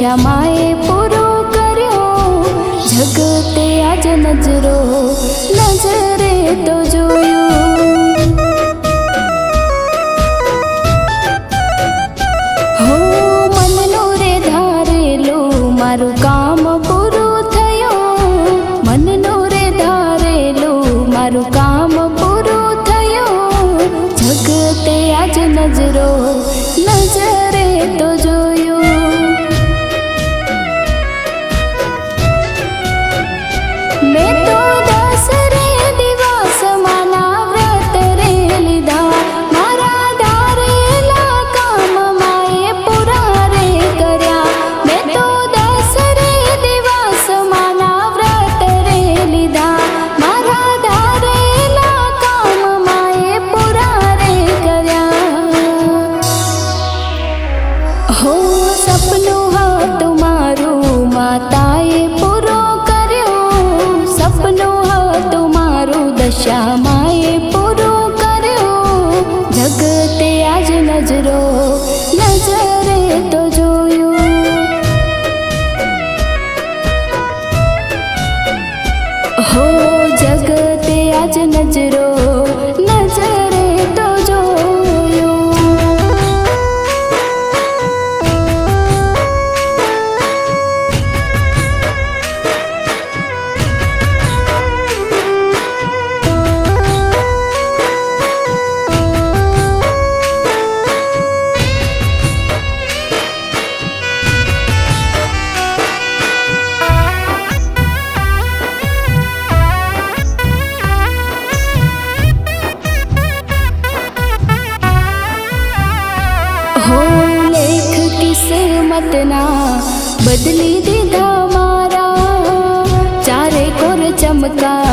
ક્ષમાએ પૂરો કર્યો. જગતે આજ નજરો નજરે તો જોયું. હો, મનનું રે ધારેલું મારું કામ. રાતના બદલી દીધા મારા. ચારે કોર ચમકા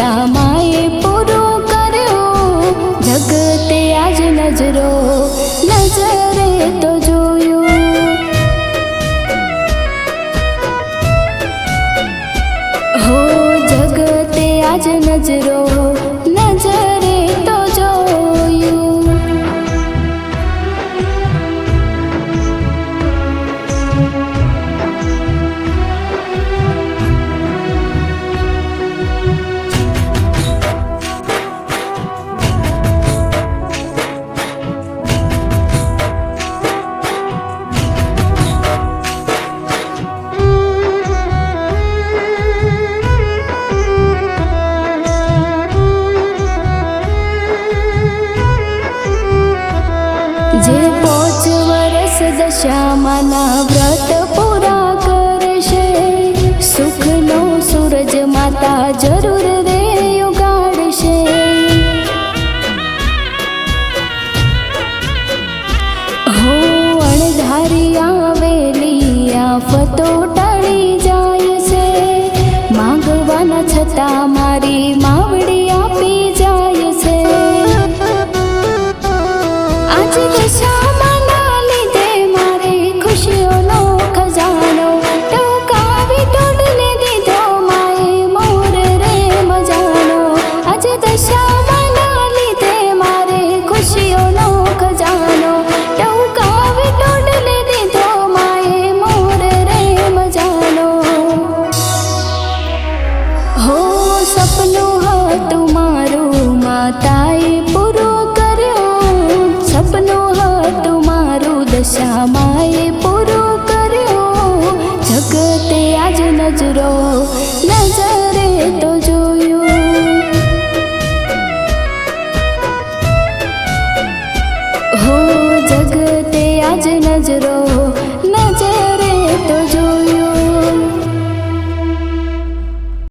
llama. આજે પોચ વરસ દશામાના વ્રત પૂરા કરશે. સુખનો સૂરજ માતા જરૂર રે ઉગાડશે. હો અણધારી આવેલી આફતો amor.